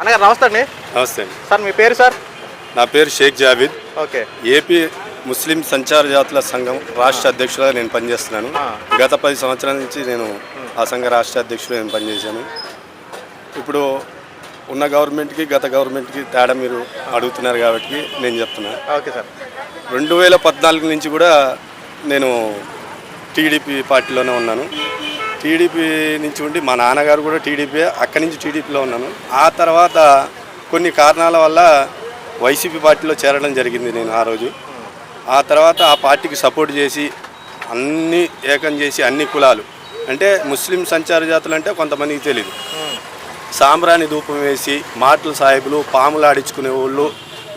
అన్నగారు నమస్తే అండి. నమస్తే అండి. సార్ మీ పేరు సార్? నా పేరు షేక్ జావీద్. ఓకే. ఏపీ ముస్లిం సంచార జాతుల సంఘం రాష్ట్ర అధ్యక్షులుగా నేను పనిచేస్తున్నాను. గత పది సంవత్సరాల నుంచి నేను ఆ సంఘ రాష్ట్ర అధ్యక్షుడు నేను పనిచేశాను. ఇప్పుడు ఉన్న గవర్నమెంట్కి గత గవర్నమెంట్కి తేడా మీరు అడుగుతున్నారు కాబట్టి నేను చెప్తున్నా. Okay sir. రెండు వేల పద్నాలుగు నుంచి కూడా నేను టీడీపీ పార్టీలోనే ఉన్నాను. టీడీపీ నుంచి ఉండి మా నాన్నగారు కూడా టీడీపీ అక్కడి నుంచి టీడీపీలో ఉన్నాను. ఆ తర్వాత కొన్ని కారణాల వల్ల వైసీపీ పార్టీలో చేరడం జరిగింది నేను ఆ రోజు. ఆ తర్వాత ఆ పార్టీకి సపోర్ట్ చేసి అన్ని ఏకం చేసి అన్ని కులాలు అంటే ముస్లిం సంచార జాతులు అంటే కొంతమందికి తెలియదు సాంబ్రాణి ధూపం వేసి మాటల సాహిబులు పాములు ఆడించుకునే వాళ్ళు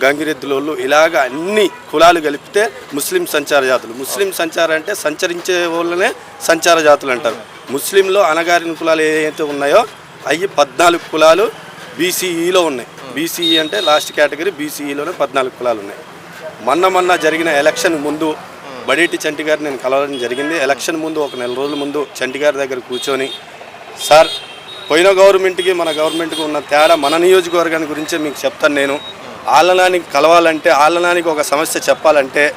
గంగిరెద్దులోళ్ళు ఇలాగ అన్ని కులాలు కలిపితే ముస్లిం సంచార జాతులు. ముస్లిం సంచారం అంటే సంచరించే వాళ్ళనే సంచార జాతులు అంటారు. ముస్లింలో అనగారిన కులాలు ఏవైతే ఉన్నాయో అవి పద్నాలుగు కులాలు బీసీఈలో ఉన్నాయి. బీసీఈ అంటే లాస్ట్ కేటగిరీ బీసీఈలోనే పద్నాలుగు కులాలు ఉన్నాయి. మొన్న మొన్న జరిగిన ఎలక్షన్ ముందు బడేటి చంటి గారు నేను కలవడం జరిగింది. ఎలక్షన్ ముందు ఒక నెల రోజుల ముందు చంటి గారి దగ్గర కూర్చొని సార్ పోయిన గవర్నమెంట్కి మన గవర్నమెంట్కి ఉన్న తేడా మన నియోజకవర్గాన్ని గురించే మీకు చెప్తాను నేను. ఆలనానికి కలవాలంటే ఆలనానికి ఒక సమస్య చెప్పాలంటే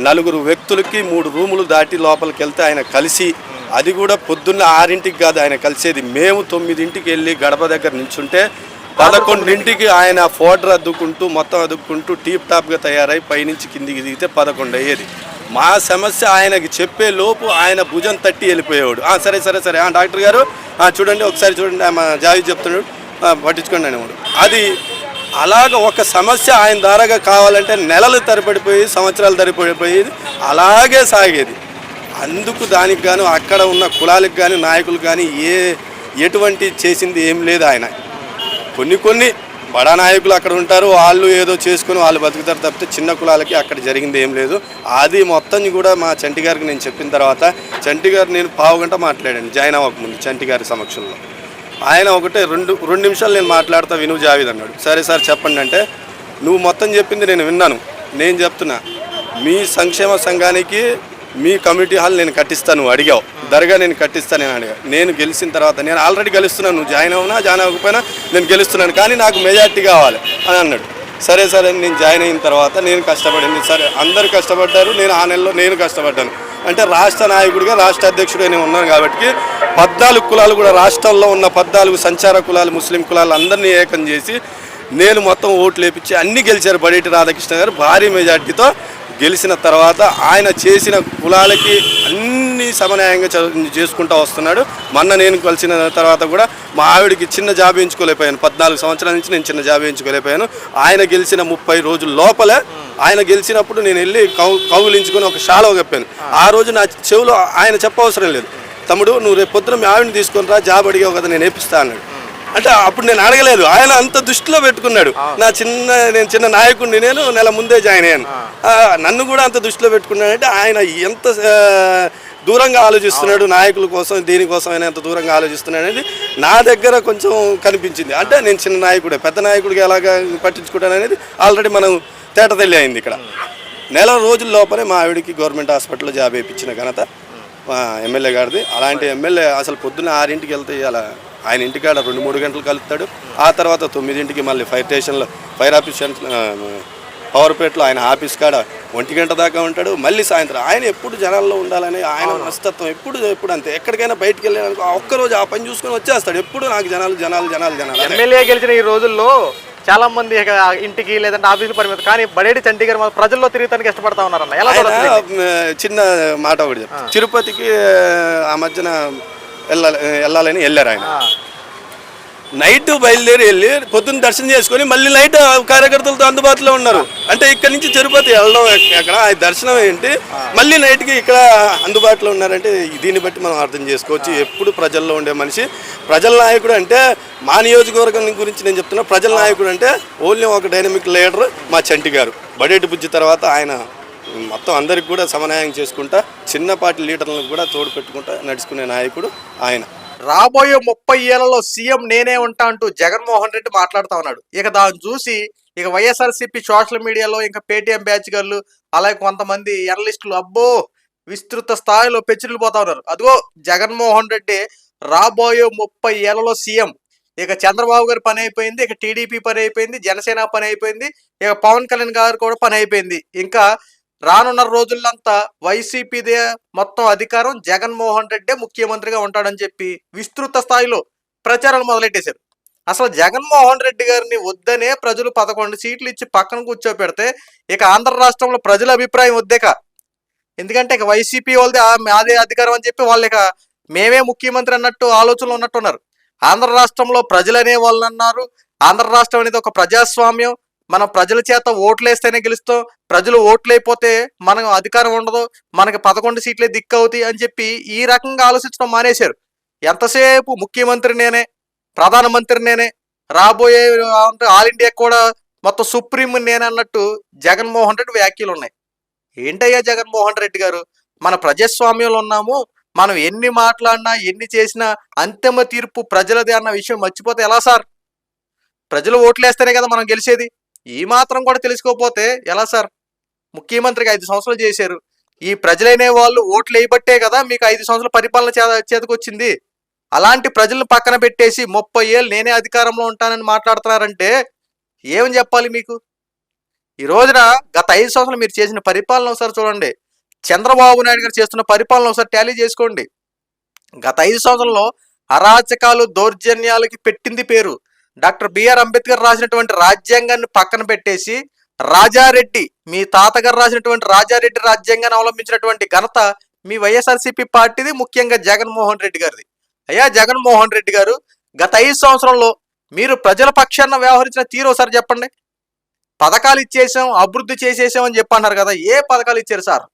నలుగురు వ్యక్తులకి మూడు రూములు దాటి లోపలికి వెళ్తే ఆయన కలిసి అది కూడా పొద్దున్న ఆరింటికి కాదు ఆయన కలిసేది. మేము తొమ్మిదింటికి వెళ్ళి గడప దగ్గర నించుంటే పదకొండింటికి ఆయన ఫోటో అద్దుకుంటూ మొత్తం అద్దుకుంటూ టీప్ టాప్గా తయారై పైనుంచి కిందికి దిగితే పదకొండు అయ్యేది. మా సమస్య ఆయనకి చెప్పే లోపు ఆయన భుజం తట్టి వెళ్ళిపోయేవాడు. "ఆ, సరే సరే సరే. ఆ, డాక్టర్ గారు చూడండి ఒకసారి చూడండి ఆ, మా జావి చెప్తున్నాడు. "ఆ, పట్టించుకోండి అనేవాడు అది అలాగ ఒక సమస్య ఆయన ద్వారాగా కావాలంటే నెలలు తరబడిపోయి సంవత్సరాలు తరబడిపోయేది అలాగే సాగేది. అందుకు దానికి గాను అక్కడ ఉన్న కులాలకు కానీ నాయకులు కానీ ఏ ఎటువంటి చేసింది ఏం లేదు ఆయన. కొన్ని కొన్ని బడా నాయకులు అక్కడ ఉంటారు వాళ్ళు ఏదో చేసుకుని వాళ్ళు బతుకుతారు తప్పితే చిన్న కులాలకి అక్కడ జరిగింది ఏం లేదు. అది మొత్తం కూడా మా చంటి గారికి నేను చెప్పిన తర్వాత చంటి గారు నేను పావు గంట మాట్లాడాను జాయిన్ అవ్వకముందు చంటి గారి సమక్షంలో. ఆయన ఒకటే రెండు రెండు నిమిషాలు నేను మాట్లాడతా విను జావేద్ అన్నాడు. సరే సార్ చెప్పండి అంటే నువ్వు మొత్తం చెప్పింది నేను విన్నాను. నేను చెప్తున్నా మీ సంక్షేమ సంఘానికి మీ కమ్యూనిటీ హాల్ నేను కట్టిస్తాను నువ్వు అడిగావు. దర్గా నేను కట్టిస్తాను నేను అడిగా. నేను గెలిచిన తర్వాత నేను ఆల్రెడీ గెలుస్తున్నాను. నువ్వు జాయిన్ అవునా జాయిన్ అవ్వకపోయినా నేను గెలుస్తున్నాను. కానీ నాకు మెజార్టీ కావాలి అని అన్నాడు. సరే సరే నేను జాయిన్ అయిన తర్వాత నేను కష్టపడింది. సరే అందరు కష్టపడ్డారు నేను ఆ నెలలో నేను కష్టపడ్డాను. అంటే రాష్ట్ర నాయకుడిగా రాష్ట్ర అధ్యక్షుడిగా నేను ఉన్నాను కాబట్టి పద్నాలుగు కులాలు కూడా రాష్ట్రంలో ఉన్న పద్నాలుగు సంచార కులాలు ముస్లిం కులాలు అందరినీ ఏకం చేసి నేను మొత్తం ఓట్లు వేపించి అన్ని గెలిచారు బడేటి రాధాకృష్ణ గారు. భారీ మెజార్టీతో గెలిచిన తర్వాత ఆయన చేసిన కులాలకి అన్ని సమన్యాయంగా చ- చేసుకుంటూ వస్తున్నాడు. మొన్న నేను కలిసిన తర్వాత కూడా మా ఆవిడకి చిన్న జాబ్ వేయించుకోలేకపోయాను పద్నాలుగు సంవత్సరాల నుంచి నేను చిన్న జాబ్ వేయించుకోలేకపోయాను ఆయన గెలిచిన ముప్పై రోజుల లోపలే ఆయన గెలిచినప్పుడు నేను వెళ్ళి కౌ కౌగులించుకొని ఒక షాలో కప్పాను. ఆ రోజు నా చెవిలో ఆయన చెప్పవసరం లేదు. తమ్ముడు నువ్వు రేపు పొద్దున మీ ఆవిడని తీసుకొని రా జాబ్ అడిగావు కదా నేను నేర్పిస్తా అన్నాడు. అంటే అప్పుడు నేను అడగలేదు. ఆయన అంత దృష్టిలో పెట్టుకున్నాడు. నా చిన్న నేను చిన్న నాయకుడిని నేను నెల ముందే జాయిన్ అయ్యాను. నన్ను కూడా అంత దృష్టిలో పెట్టుకున్నాడంటే ఆయన ఎంత దూరంగా ఆలోచిస్తున్నాడు నాయకుల కోసం దీనికోసం ఆయన ఎంత దూరంగా ఆలోచిస్తున్నాడు అనేది నా దగ్గర కొంచెం కనిపించింది. అంటే నేను చిన్న నాయకుడే పెద్ద నాయకుడికి ఎలాగా పట్టించుకుంటాను అనేది ఆల్రెడీ మనం తేట తెల్లి అయింది ఇక్కడ. నెల రోజుల లోపలే మా ఆవిడకి గవర్నమెంట్ హాస్పిటల్లో జాబ్ వేయించిన ఘనత మా ఎమ్మెల్యే గారిది. అలాంటి ఎమ్మెల్యే అసలు పొద్దున్న ఆరింటికి వెళ్తే అలా ఆయన ఇంటికాడ రెండు మూడు గంటలు కలుపుతాడు. ఆ తర్వాత తొమ్మిదింటికి మళ్ళీ ఫైర్ స్టేషన్లో ఫైర్ ఆఫీస్ పవర్పేటలో ఆయన ఆఫీస్ కాడ ఒంటి గంట దాకా ఉంటాడు. మళ్ళీ సాయంత్రం ఆయన ఎప్పుడు జనాల్లో ఉండాలని ఆయన మనస్తత్వం ఎప్పుడు ఎప్పుడు అంతే. ఎక్కడికైనా బయటికి వెళ్ళాను ఆ ఒక్కరోజు ఆ పని చూసుకొని వచ్చేస్తాడు. ఎప్పుడు నాకు జనాలు జనాలు జనాలు జనాలు. ఎమ్మెల్యే గెలిచిన ఈ రోజుల్లో చాలా మంది ఇంటికి లేదంటే ఆఫీసులు పరిమితం కానీ బడేటి చంటి గారు మాత్రం ప్రజల్లో తిరుగుతానికి ఇష్టపడతా ఉన్నారన్న ఎలా చిన్న మాట ఒకటి. తిరుపతికి ఆ మధ్యన వెళ్ళాలి వెళ్ళాలని వెళ్ళారు ఆయన. నైట్ బయలుదేరి వెళ్ళి పొద్దున్న దర్శనం చేసుకొని మళ్ళీ నైట్ కార్యకర్తలతో అందుబాటులో ఉన్నారు. అంటే ఇక్కడ నుంచి తిరుపతి వెళ్ళడం ఎక్కడ? ఆ దర్శనం ఏంటి? మళ్ళీ నైట్కి ఇక్కడ అందుబాటులో ఉన్నారంటే దీన్ని బట్టి మనం అర్థం చేసుకోవచ్చు. ఎప్పుడు ప్రజల్లో ఉండే మనిషి. ప్రజల నాయకుడు అంటే మా నియోజకవర్గం గురించి నేను చెప్తున్నా. ప్రజల నాయకుడు అంటే ఓన్లీ ఒక డైనమిక్ లీడర్ మా చంటి గారు. బడేటి బుజ్జి తర్వాత ఆయన మొత్తం అందరికి కూడా సమన్యాయం చేసుకుంటా చిన్నపాటి లీడర్లకు కూడా తోడు పెట్టుకుంటా నడుచుకునే నాయకుడు ఆయన. రాబోయే ముప్పై ఏళ్ళలో సీఎం నేనే ఉంటా అంటూ జగన్మోహన్ రెడ్డి మాట్లాడుతా ఉన్నాడు. ఇక దాన్ని చూసి ఇక వైఎస్ఆర్సీపీ సోషల్ మీడియాలో ఇంకా పేటీఎం బ్యాచ్గర్లు అలాగే కొంతమంది ఎనలిస్టులు అబ్బో విస్తృత స్థాయిలో పెచ్చిరిల్లిపోతా ఉన్నారు. అదిగో జగన్మోహన్ రెడ్డి రాబోయే ముప్పై ఏళ్ళలో సీఎం. ఇక చంద్రబాబు గారి పని అయిపోయింది ఇక టీడీపీ పని అయిపోయింది జనసేన పని అయిపోయింది ఇక పవన్ కళ్యాణ్ గారు కూడా పని అయిపోయింది. ఇంకా రానున్న రోజుల్లంతా వైసీపీదే మొత్తం అధికారం జగన్మోహన్ రెడ్డే ముఖ్యమంత్రిగా ఉంటాడని చెప్పి విస్తృత స్థాయిలో ప్రచారాలు మొదలెట్టేశారు. అసలు జగన్మోహన్ రెడ్డి గారిని వద్దనే ప్రజలు పదకొండు సీట్లు ఇచ్చి పక్కన కూర్చోపెడితే ఇక ఆంధ్ర రాష్ట్రంలో ప్రజల అభిప్రాయం వద్దేక ఎందుకంటే ఇక వైసీపీ వాళ్ళది ఆ- మాదే అధికారం అని చెప్పి వాళ్ళు ఇక మేమే ముఖ్యమంత్రి అన్నట్టు ఆలోచనలు ఉన్నట్టున్నారు. ఆంధ్ర రాష్ట్రంలో ప్రజలనే వాళ్ళు అన్నారు. ఆంధ్ర రాష్ట్రం అనేది ఒక ప్రజాస్వామ్యం. మనం ప్రజల చేత ఓట్లేస్తేనే గెలుస్తాం. ప్రజలు ఓట్లైపోతే మనకు అధికారం ఉండదు. మనకి పదకొండు సీట్లే దిక్కు అవుతాయి అని చెప్పి ఈ రకంగా ఆలోచించడం మానేశారు. ఎంతసేపు ముఖ్యమంత్రి నేనే ప్రధానమంత్రి నేనే రాబోయే ఆల్ ఇండియా కూడా మొత్తం సుప్రీం నేనే అన్నట్టు జగన్మోహన్ రెడ్డి వ్యాఖ్యలు ఉన్నాయి. ఏంటయ్యా జగన్మోహన్ రెడ్డి గారు? మన ప్రజాస్వామ్యంలో ఉన్నాము. మనం ఎన్ని మాట్లాడినా ఎన్ని చేసినా అంతిమ తీర్పు ప్రజలదే అన్న విషయం మర్చిపోతే ఎలా సార్? ప్రజలు ఓట్లేస్తేనే కదా మనం గెలిచేది. ఈ మాత్రం కూడా తెలుసుకోకపోతే ఎలా సార్? ముఖ్యమంత్రికి ఐదు సంవత్సరాలు చేశారు. ఈ ప్రజలైన వాళ్ళు ఓట్లు వేయబట్టే కదా మీకు ఐదు సంవత్సరాల పరిపాలన చేతకొచ్చింది చేతికొచ్చింది. అలాంటి ప్రజలను పక్కన పెట్టేసి ముప్పై ఏళ్ళు నేనే అధికారంలో ఉంటానని మాట్లాడుతున్నారంటే ఏమని చెప్పాలి మీకు? ఈ రోజున గత ఐదు సంవత్సరాలు మీరు చేసిన పరిపాలన ఒకసారి చూడండి. చంద్రబాబు నాయుడు గారు చేస్తున్న పరిపాలన ఒకసారి టాలీ చేసుకోండి. గత ఐదు సంవత్సరంలో అరాచకాలు దౌర్జన్యాలకి పెట్టింది పేరు. డాక్టర్ బిఆర్ అంబేద్కర్ రాసినటువంటి రాజ్యాంగాన్ని పక్కన పెట్టేసి రాజారెడ్డి మీ తాతగారు రాసినటువంటి రాజారెడ్డి రాజ్యాంగాన్ని అవలంబించినటువంటి ఘనత మీ వైఎస్ఆర్సీపీ పార్టీది ముఖ్యంగా జగన్మోహన్ రెడ్డి గారిది. అయ్యా జగన్మోహన్ రెడ్డి గారు గత ఐదు సంవత్సరంలో మీరు ప్రజల పక్షాన వ్యవహరించిన తీరు ఒకసారి చెప్పండి. పథకాలు ఇచ్చేసాం అభివృద్ధి చేసేసాం అని చెప్పన్నారు కదా ఏ పథకాలు ఇచ్చారు సార్?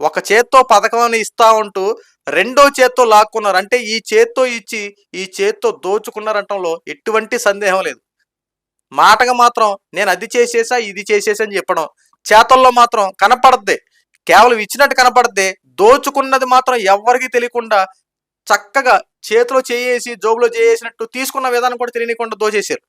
ఒక చేత్తో పథకాన్ని ఇస్తా ఉంటూ రెండో చేత్తో లాక్కున్నారు. అంటే ఈ చేత్తో ఇచ్చి ఈ చేత్తో దోచుకున్నారంటంలో ఎటువంటి సందేహం లేదు. మాటగా మాత్రం నేను అది చేసేసా ఇది చేసేసా అని చెప్పడం చేతల్లో మాత్రం కనపడద్దే. కేవలం ఇచ్చినట్టు కనపడద్దే. దోచుకున్నది మాత్రం ఎవరికి తెలియకుండా చక్కగా చేతిలో చేయేసి జోబులో చేసినట్టు తీసుకున్న విధానం కూడా తెలియకుండా దోచేశారు.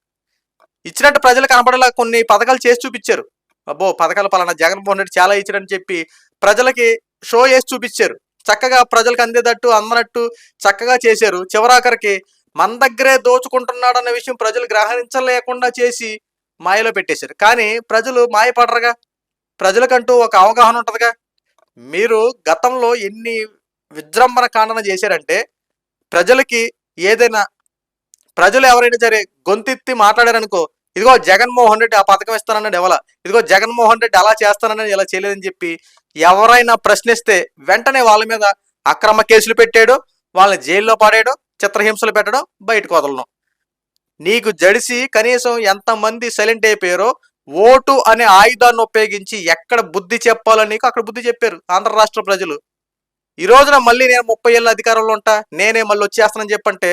ఇచ్చినట్టు ప్రజలు కనపడేలా కొన్ని పథకాలు చేసి చూపించారు. అబ్బో పథకాలు పలానా జగన్మోహన్ రెడ్డి చాలా ఇచ్చాడని చెప్పి ప్రజలకి షో చేసి చూపించారు. చక్కగా ప్రజలకు అందేటట్టు అందనట్టు చక్కగా చేశారు. చివరాఖరికి మన దగ్గరే దోచుకుంటున్నాడు అన్న విషయం ప్రజలు గ్రహించలేకుండా చేసి మాయలో పెట్టేశారు. కానీ ప్రజలు మాయపడరుగా. ప్రజలకంటూ ఒక అవగాహన ఉంటుందిగా. మీరు గతంలో ఎన్ని విజృంభణ కాండన చేశారంటే ప్రజలకి ఏదైనా ప్రజలు ఎవరైనా సరే గొంతెత్తి మాట్లాడారనుకో ఇదిగో జగన్మోహన్ రెడ్డి ఆ పథకం ఇస్తానన్నాడు ఎవల? ఇదిగో జగన్మోహన్ రెడ్డి అలా చేస్తానని ఇలా చేయలేదని చెప్పి ఎవరైనా ప్రశ్నిస్తే వెంటనే వాళ్ళ మీద అక్రమ కేసులు పెట్టాడు వాళ్ళని జైల్లో పాడేయడం చిత్రహింసలు పెట్టడం బయటకు వదలడం నీకు జడిసి కనీసం ఎంతమంది సైలెంట్ అయిపోయారో ఓటు అనే ఆయుధాన్ని ఉపయోగించి ఎక్కడ బుద్ధి చెప్పాలని నీకు అక్కడ బుద్ధి చెప్పారు ఆంధ్ర రాష్ట్ర ప్రజలు. ఈ రోజున మళ్ళీ నేను ముప్పై ఏళ్ళ అధికారంలో ఉంటా నేనే మళ్ళీ వచ్చేస్తానని చెప్పంటే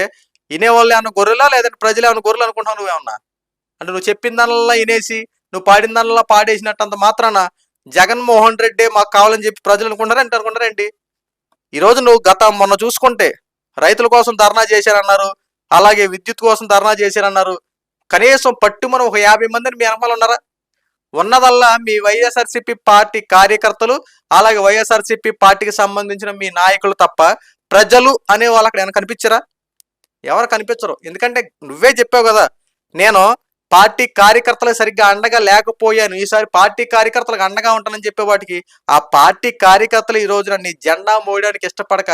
ఇనేవాళ్ళు ఏమన్నా గొర్రెలా లేదంటే ప్రజలు ఏమైనా గొర్రెలు అనుకుంటున్నావు నువ్వేమన్నా? అంటే నువ్వు చెప్పిన దానిలా వినేసి నువ్వు పాడిన దానిలా పాడేసినట్టు అంత మాత్రాన జగన్మోహన్ రెడ్డి మాకు కావాలని చెప్పి ప్రజలు అనుకుంటారా అంటే అనుకుంటారేంటి ఈరోజు నువ్వు గత మొన్న చూసుకుంటే రైతుల కోసం ధర్నా చేశారన్నారు అలాగే విద్యుత్ కోసం ధర్నా చేశారన్నారు. కనీసం పట్టు మనం ఒక యాభై మందిని మీ వెనకాల ఉన్నారా? ఉన్నదల్లా మీ వైఎస్ఆర్సీపీ పార్టీ కార్యకర్తలు అలాగే వైఎస్ఆర్సీపీ పార్టీకి సంబంధించిన మీ నాయకులు తప్ప ప్రజలు అనే వాళ్ళు అక్కడ ఏమైనా కనిపించరా? ఎవరు కనిపించరు? ఎందుకంటే నువ్వే చెప్పావు కదా నేను పార్టీ కార్యకర్తలకు సరిగ్గా అండగా లేకపోయాను. ఈసారి పార్టీ కార్యకర్తలకు అండగా ఉంటానని చెప్పే వాటికి ఆ పార్టీ కార్యకర్తలు ఈ రోజున నీ జెండా మోయడానికి ఇష్టపడక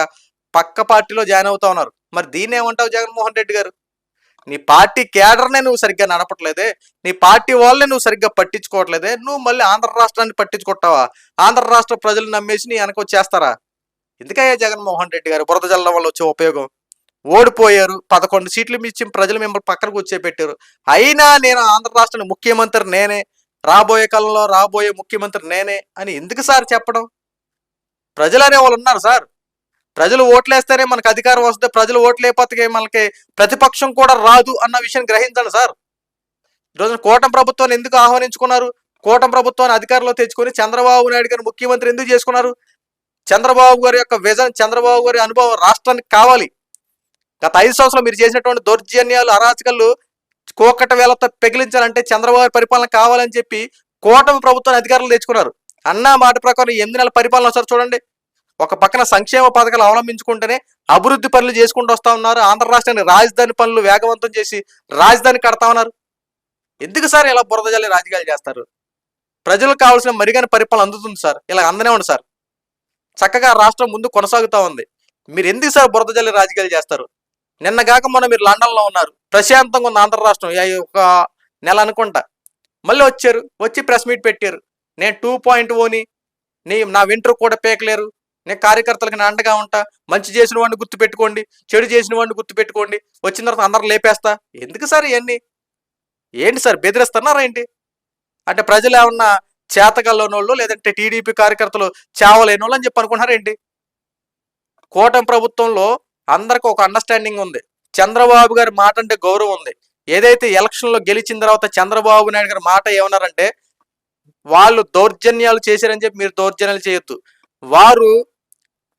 పక్క పార్టీలో జాయిన్ అవుతా ఉన్నారు. మరి దీన్ని ఏమంటావు జగన్మోహన్ రెడ్డి గారు? నీ పార్టీ కేడర్నే నువ్వు సరిగ్గా నడపట్లేదే. నీ పార్టీ వాళ్ళనే నువ్వు సరిగ్గా పట్టించుకోవట్లేదే. నువ్వు మళ్ళీ ఆంధ్ర రాష్ట్రాన్ని పట్టించుకుంటావా? ఆంధ్ర రాష్ట్ర ప్రజలు నమ్మేసి నీ వెనక వచ్చేస్తారా? ఎందుకయ్యా జగన్మోహన్ రెడ్డి గారు బురద జల్లం వల్ల వచ్చే ఉపయోగం? ఓడిపోయారు. పదకొండు సీట్లు ఇచ్చి ప్రజలు మిమ్మల్ని పక్కన కూర్చోబెట్టారు. అయినా నేను ఆంధ్ర రాష్ట్రానికి ముఖ్యమంత్రి నేనే. రాబోయే కాలంలో రాబోయే ముఖ్యమంత్రి నేనే అని ఎందుకు సార్ చెప్పడం? ప్రజలు అనే వాళ్ళు ఉన్నారు సార్. ప్రజలు ఓట్లేస్తేనే మనకు అధికారం వస్తే ప్రజలు ఓట్లేకపోతే మనకి ప్రతిపక్షం కూడా రాదు అన్న విషయం గ్రహించండి సార్. ఈరోజు కూటమి ప్రభుత్వాన్ని ఎందుకు ఆహ్వానించుకున్నారు? కూటమి ప్రభుత్వాన్ని అధికారంలో తెచ్చుకొని చంద్రబాబు నాయుడు గారు ముఖ్యమంత్రి ఎందుకు చేసుకున్నారు? చంద్రబాబు గారి యొక్క విజన్ చంద్రబాబు గారి అనుభవం రాష్ట్రానికి కావాలి. గత ఐదు సంవత్సరాలు మీరు చేసినటువంటి దౌర్జన్యాలు అరాచకాలు కోకట వేలతో పెగిలించాలంటే చంద్రబాబు పరిపాలన కావాలని చెప్పి కూటమి ప్రభుత్వాన్ని అధికారులు తెచ్చుకున్నారు. అన్న మాట ప్రకారం ఎనిమిది నెలల పరిపాలన ఒకసారి చూడండి. ఒక పక్కన సంక్షేమ పథకాలు అవలంబించుకుంటేనే అభివృద్ధి పనులు చేసుకుంటూ వస్తా ఉన్నారు. ఆంధ్ర రాష్ట్రాన్ని రాజధాని పనులు వేగవంతం చేసి రాజధాని కడతా ఉన్నారు. ఎందుకు సార్ ఇలా బురద జల్లి రాజకీయాలు చేస్తారు? ప్రజలకు కావాల్సిన మరిగైన పరిపాలన అందుతుంది సార్. ఇలా అందనే ఉంది సార్. చక్కగా రాష్ట్రం ముందు కొనసాగుతా ఉంది. మీరు ఎందుకు సార్ బురద జల్లి రాజకీయాలు చేస్తారు? నిన్న కాక మొన్న మీరు లండన్లో ఉన్నారు. ప్రశాంతంగా ఉంది ఆంధ్ర రాష్ట్రం. ఈ ఒక నెల అనుకుంటా. మళ్ళీ వచ్చారు. వచ్చి ప్రెస్ మీట్ పెట్టారు. నేను టూ పాయింట్ ఓని నీ నా వెంట్రు కూడా పేకలేరు. నేను కార్యకర్తలకు నేను అండగా ఉంటా. మంచి చేసిన వాడిని గుర్తు పెట్టుకోండి చెడు చేసిన వాడిని గుర్తు పెట్టుకోండి వచ్చిన తర్వాత అందరు లేపేస్తా. ఎందుకు సార్ ఇవన్నీ ఏంటి సార్ బెదిరిస్తున్నారా ఏంటి? అంటే ప్రజలు ఏమన్నా చేతగల్లోని లేదంటే టీడీపీ కార్యకర్తలు చావలేని వాళ్ళు అని చెప్పి అనుకుంటున్నారేంటి కూటమి ప్రభుత్వంలో అందరికి ఒక అండర్స్టాండింగ్ ఉంది. చంద్రబాబు గారి మాట అంటే గౌరవం ఉంది. ఏదైతే ఎలక్షన్లో గెలిచిన తర్వాత చంద్రబాబు నాయుడు గారి మాట ఏమన్నారంటే వాళ్ళు దౌర్జన్యాలు చేశారని చెప్పి మీరు దౌర్జన్యాలు చేయొద్దు. వారు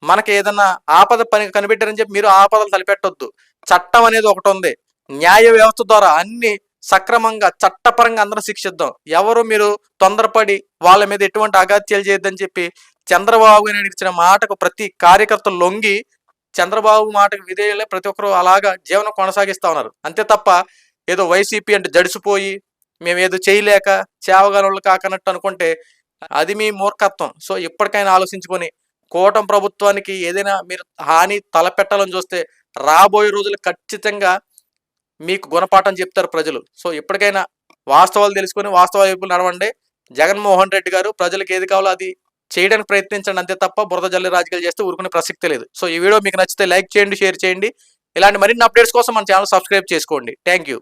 మనకి ఏదన్నా ఆపద పని కనిపెట్టారని చెప్పి మీరు ఆపదలు తలపెట్టొద్దు. చట్టం అనేది ఒకటి ఉంది. న్యాయ వ్యవస్థ ద్వారా అన్ని సక్రమంగా చట్టపరంగా అందరం శిక్షిద్దాం. ఎవరు మీరు తొందరపడి వాళ్ళ మీద ఎటువంటి అగాత్యాలు చేయొద్దని చెప్పి చంద్రబాబు నాయుడు ఇచ్చిన మాటకు ప్రతి కార్యకర్త లొంగి చంద్రబాబు మాటకు విధేయులే. ప్రతి ఒక్కరు అలాగా జీవనం కొనసాగిస్తూ ఉన్నారు. అంతే తప్ప ఏదో వైసీపీ అంటే జడిసిపోయి మేము ఏదో చేయలేక చేవగలవాళ్ళు కాకనట్టు అనుకుంటే అది మీ మూర్ఖత్వం. సో ఇప్పటికైనా ఆలోచించుకొని కూటమి ప్రభుత్వానికి ఏదైనా మీరు హాని తలపెట్టాలని చూస్తే రాబోయే రోజులు ఖచ్చితంగా మీకు గుణపాఠం చెప్తారు ప్రజలు. సో ఇప్పటికైనా వాస్తవాలు తెలుసుకొని వాస్తవ వైపు నడవండి. జగన్మోహన్ రెడ్డి గారు ప్రజలకు ఏది కావాలో అది చేయడానికి ప్రయత్నించండి. అంతే తప్ప బురద జల్లి రాజకీయాలు చేస్తే ఊరుకునే ప్రసక్తి లేదు. సో ఈ వీడియో మీకు నచ్చితే లైక్ చేయండి షేర్ చేయండి. ఇలాంటి మరిన్ని అప్డేట్స్ కోసం మన ఛానల్ సబ్స్క్రైబ్ చేసుకోండి. Thank you